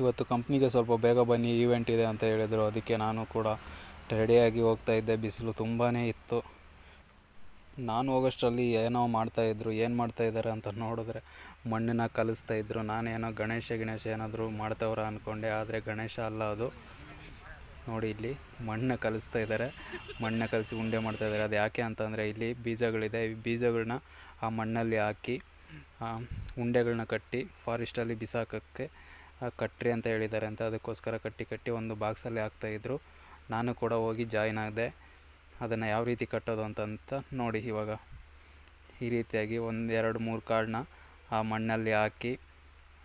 ಇವತ್ತು ಕಂಪ್ನಿಗೆ ಸ್ವಲ್ಪ ಬೇಗ ಬನ್ನಿ ಈವೆಂಟ್ ಇದೆ ಅಂತ ಹೇಳಿದರು. ಅದಕ್ಕೆ ನಾನು ಕೂಡ ರೆಡಿಯಾಗಿ ಹೋಗ್ತಾ ಇದ್ದೆ. ಬಿಸಿಲು ತುಂಬಾ ಇತ್ತು. ನಾನು ಹೋಗೋಷ್ಟರಲ್ಲಿ ಏನೋ ಮಾಡ್ತಾಯಿದ್ರು ಏನು ಮಾಡ್ತಾಯಿದ್ದಾರೆ ಅಂತ ನೋಡಿದ್ರೆ ಮಣ್ಣನ್ನ ಕಲಿಸ್ತಾ ಇದ್ದರು ನಾನೇನೋ ಗಣೇಶ ಗಣೇಶ ಏನಾದರೂ ಮಾಡ್ತವ್ರ ಅಂದ್ಕೊಂಡೆ ಆದರೆ ಗಣೇಶ ಅಲ್ಲ ಅದು. ನೋಡಿ ಇಲ್ಲಿ ಮಣ್ಣು ಕಲಿಸ್ತಾ ಇದ್ದಾರೆ ಮಣ್ಣು ಕಲಸಿ ಉಂಡೆ ಮಾಡ್ತಾ ಇದ್ದಾರೆ ಅದು ಯಾಕೆ ಅಂತಂದರೆ ಇಲ್ಲಿ ಬೀಜಗಳಿದೆ. ಈ ಬೀಜಗಳನ್ನ ಆ ಮಣ್ಣಲ್ಲಿ ಹಾಕಿ ಉಂಡೆಗಳನ್ನ ಕಟ್ಟಿ ಫಾರೆಸ್ಟಲ್ಲಿ ಬಿಸಾಕೋಕ್ಕೆ ಕಟ್ರಿ ಅಂತ ಹೇಳಿದ್ದಾರೆ ಅಂತ ಅದಕ್ಕೋಸ್ಕರ ಕಟ್ಟಿ ಕಟ್ಟಿ ಒಂದು ಬಾಕ್ಸಲ್ಲಿ ಹಾಕ್ತಾಯಿದ್ರು ನಾನು ಕೂಡ ಹೋಗಿ ಜಾಯಿನ್ ಆದೆ ಅದನ್ನು ಯಾವ ರೀತಿ ಕಟ್ಟೋದು ಅಂತಂತ ನೋಡಿ ಇವಾಗ. ಈ ರೀತಿಯಾಗಿ ಒಂದು ಎರಡು ಮೂರು ಕಾಳನ್ನ ಆ ಮಣ್ಣಲ್ಲಿ ಹಾಕಿ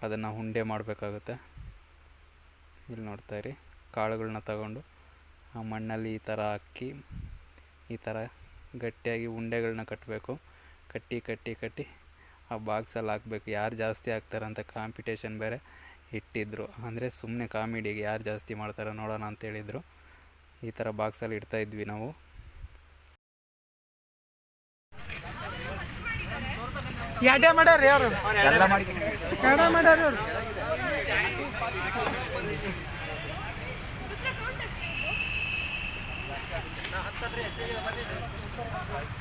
ಅದನ್ನು ಉಂಡೆ ಮಾಡಬೇಕಾಗುತ್ತೆ. ಇಲ್ಲಿ ನೋಡ್ತಾ ಇರಿ ಕಾಳುಗಳನ್ನ ತಗೊಂಡು ಆ ಮಣ್ಣಲ್ಲಿ ಈ ಥರ ಹಾಕಿ, ಈ ಥರ ಗಟ್ಟಿಯಾಗಿ ಉಂಡೆಗಳನ್ನ ಕಟ್ಟಬೇಕು ಕಟ್ಟಿ ಕಟ್ಟಿ ಕಟ್ಟಿ ಆ ಬಾಕ್ಸಲ್ಲಿ ಹಾಕಬೇಕು. ಯಾರು ಜಾಸ್ತಿ ಹಾಕ್ತಾರೆ ಅಂತ ಕಾಂಪಿಟೇಷನ್ ಬೇರೆ. ಇಟ್ಟಿದ್ದರು ಅಂದರೆ ಸುಮ್ಮನೆ ಕಾಮಿಡಿಗೆ ಯಾರು ಜಾಸ್ತಿ ಮಾಡ್ತಾರೆ ನೋಡೋಣ ಅಂತೇಳಿದರು ಈ ಥರ ಬಾಕ್ಸಲ್ಲಿ ಇಡ್ತಾ ಇದ್ವಿ ನಾವು. ಎಡೆ ಮಾಡ್ಯಾರ ಯಾರು? ಎಡ ಮಾಡ್ಯಾರ ಅವ್ರು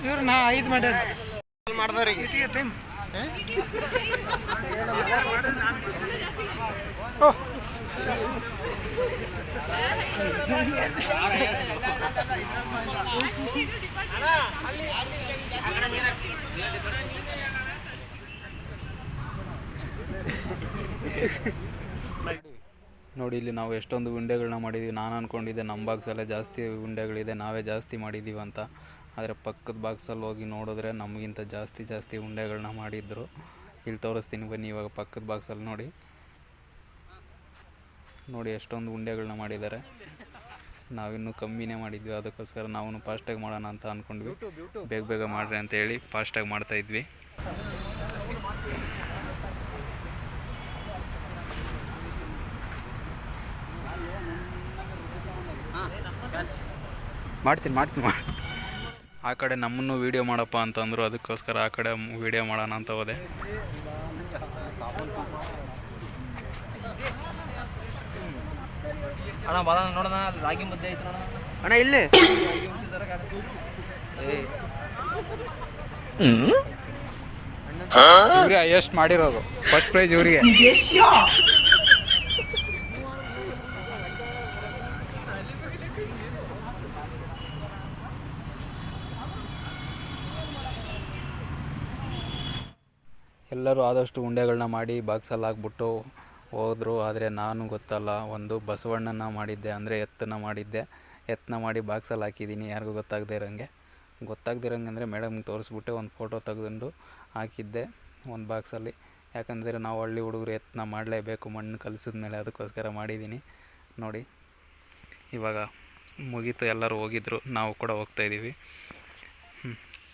ಇವ್ರು ನಾ ಐದು ಮಾಡ್ಯಾರ. ಮಾಡ್ದವ್ರಿಗೆ. ಟೈಮ್ ನೋಡಿ, ಇಲ್ಲಿ ನಾವು ಎಷ್ಟೊಂದು ಉಂಡೆಗಳನ್ನ ಮಾಡಿದ್ದೀವಿ ನಾನು ಅಂದ್ಕೊಂಡಿದ್ದೆ ನಮ್ಮ ಬಾಕ್ಸಲ್ಲೇ ಜಾಸ್ತಿ ಉಂಡೆಗಳಿದೆ, ನಾವೇ ಜಾಸ್ತಿ ಮಾಡಿದ್ದೀವಿ ಅಂತ ಆದರೆ ಪಕ್ಕದ ಬಾಕ್ಸಲ್ಲಿ ಹೋಗಿ ನೋಡಿದ್ರೆ ನಮಗಿಂತ ಜಾಸ್ತಿ ಜಾಸ್ತಿ ಉಂಡೆಗಳನ್ನ ಮಾಡಿದ್ರು. ಇಲ್ಲಿ ತೋರಿಸ್ತೀನಿ ಬನ್ನಿ, ಇವಾಗ ಪಕ್ಕದ ಬಾಕ್ಸಲ್ಲಿ ನೋಡಿ. ನೋಡಿ ಎಷ್ಟೊಂದು ಉಂಡೆಗಳನ್ನ ಮಾಡಿದ್ದಾರೆ. ನಾವಿನ್ನೂ ಕಮ್ಮಿನೇ ಮಾಡಿದ್ವಿ, ಅದಕ್ಕೋಸ್ಕರ ನಾವು ಫಾಸ್ಟಾಗಿ ಮಾಡೋಣ ಅಂತ ಅಂದ್ಕೊಂಡ್ವಿ ಬೇಗ ಬೇಗ ಮಾಡ್ರಿ ಅಂತ ಹೇಳಿ ಫಾಸ್ಟಾಗಿ ಮಾಡ್ತಾಯಿದ್ವಿ ಮಾಡ್ತೀನಿ ಮಾಡ್ತೀನಿ ಮಾಡ್ತೀನಿ. ಆ ಕಡೆ ನಮ್ಮನ್ನು ವೀಡಿಯೋ ಮಾಡಪ್ಪ ಅಂತಂದರು ಅದಕ್ಕೋಸ್ಕರ ಆ ಕಡೆ ವೀಡಿಯೋ ಮಾಡೋಣ ಅಂತ ಹೋದೆ. ಅಣ್ಣ ನೋಡೋಣ ಅಲ್ಲಿ ರಾಗಿ ಮುದ್ದೆ ಐತೆ ಅಣ್ಣ ಅಣ್ಣ ಇಲ್ಲಿ. ಇವ್ರಿಗೆ ಎಷ್ಟು ಮಾಡಿರೋದು. ಫಸ್ಟ್ ಪ್ರೈಸ್ ಇವರಿಗೆ. ಎಲ್ಲರೂ ಆದಷ್ಟು ಉಂಡೆಗಳನ್ನ ಮಾಡಿ ಬಾಕ್ಸಲ್ಲಿ ಹಾಕ್ಬಿಟ್ಟು ಹೋದರು. ಆದರೆ ನಾನು ಗೊತ್ತಲ್ಲ, ಒಂದು ಬಸವಣ್ಣನ ಮಾಡಿದ್ದೆ ಅಂದರೆ ಎತ್ತನ ಮಾಡಿದ್ದೆ. ಎತ್ತನ ಮಾಡಿ ಬಾಕ್ಸಲ್ಲಿ ಹಾಕಿದ್ದೀನಿ. ಯಾರಿಗೂ ಗೊತ್ತಾಗದೇ ಇರೋಂಗೆ. ಗೊತ್ತಾಗದಿರೋಂಗೆ ಅಂದರೆ ಮೇಡಮ್ಗೆ ತೋರಿಸ್ಬಿಟ್ಟೆ, ಒಂದು ಫೋಟೋ ತೆಗೆದುಕೊಂಡು ಹಾಕಿದ್ದೆ ಒಂದು ಬಾಕ್ಸಲ್ಲಿ. ಯಾಕಂದರೆ ನಾವು ಹಳ್ಳಿ ಹುಡುಗರು ಎತ್ತನ ಮಾಡಲೇಬೇಕು, ಮಣ್ಣು ಕಲಿಸಿದ ಮೇಲೆ ಅದಕ್ಕೋಸ್ಕರ ಮಾಡಿದ್ದೀನಿ. ನೋಡಿ, ಇವಾಗ ಮುಗೀತು. ಎಲ್ಲರೂ ಹೋಗಿದ್ರು. ನಾವು ಕೂಡ ಹೋಗ್ತಾಯಿದ್ದೀವಿ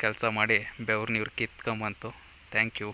ಕೆಲಸ ಮಾಡಿ ಬೆವ್ರನ್ನ ನೀರು ಕಿತ್ಕೊಂಬಂತು. Thank you.